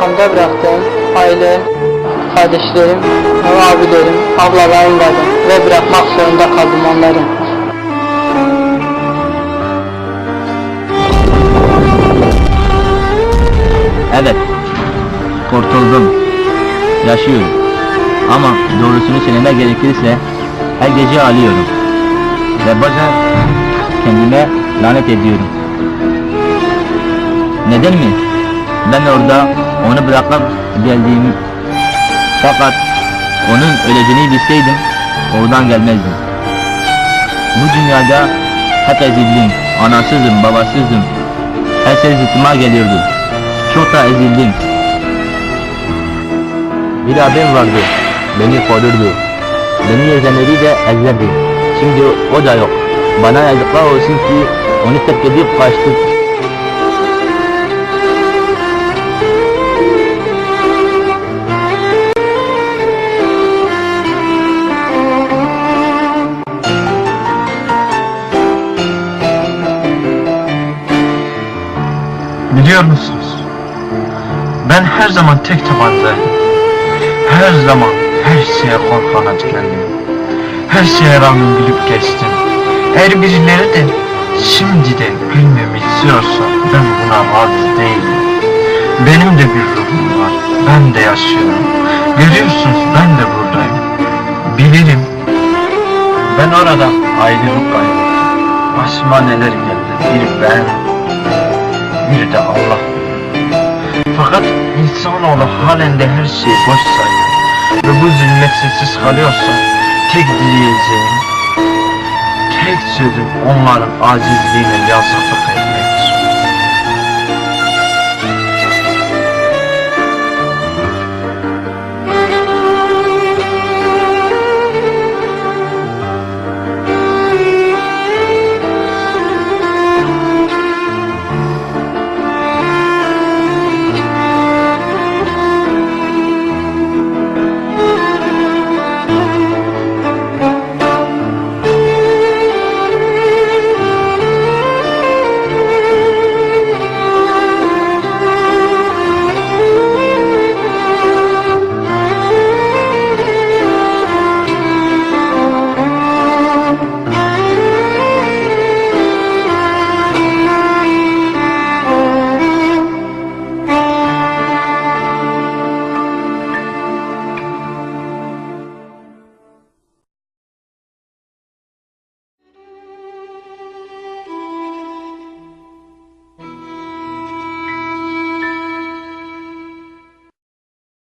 geride bıraktığım aile, kardeşlerim ve abilerim, ablalarım vardı ve bırakmak zorunda kaldım onları. Evet. Kurtuldum. Yaşıyorum. Ama doğrusunu söylemek gerekirse her gece ağlıyorum. Ve bazen kendime lanet ediyorum. Neden mi? Ben orada onu bırakıp geldiğimi fakat onun öleceğini bilseydim oradan gelmezdim. Bu dünyada hep ezildim. Anasızım, babasızım. Her şey zıttıma geliyordu. Çok da ezildim. Bir abim vardı. Beni korurdu. Beni yezenleri de ezerdi. Şimdi o da yok. Bana yazıklar olsun ki onu terk edip kaçtı. Biliyor musunuz? Ben her zaman tek tabancaydım. Her zaman her şeye korkana tükendim. Her şeye rağmen gülüp geçtim. Eğer birileri de şimdi de gülmemi istiyorsa ben buna razı değilim. Benim de bir ruhum var. Ben de yaşıyorum. Görüyorsunuz ben de buradayım. Bilirim. Ben orada ayrılık kaybettim. Başıma neler geldi. Bir ben, bir de Allah. Fakat insanoğlu halen de her şeyi boş sayıyor. Ve bu zulmet sessiz kalıyorsa tek dileyeceğim, tek sözüm onların acizliğine yazıklık etmek.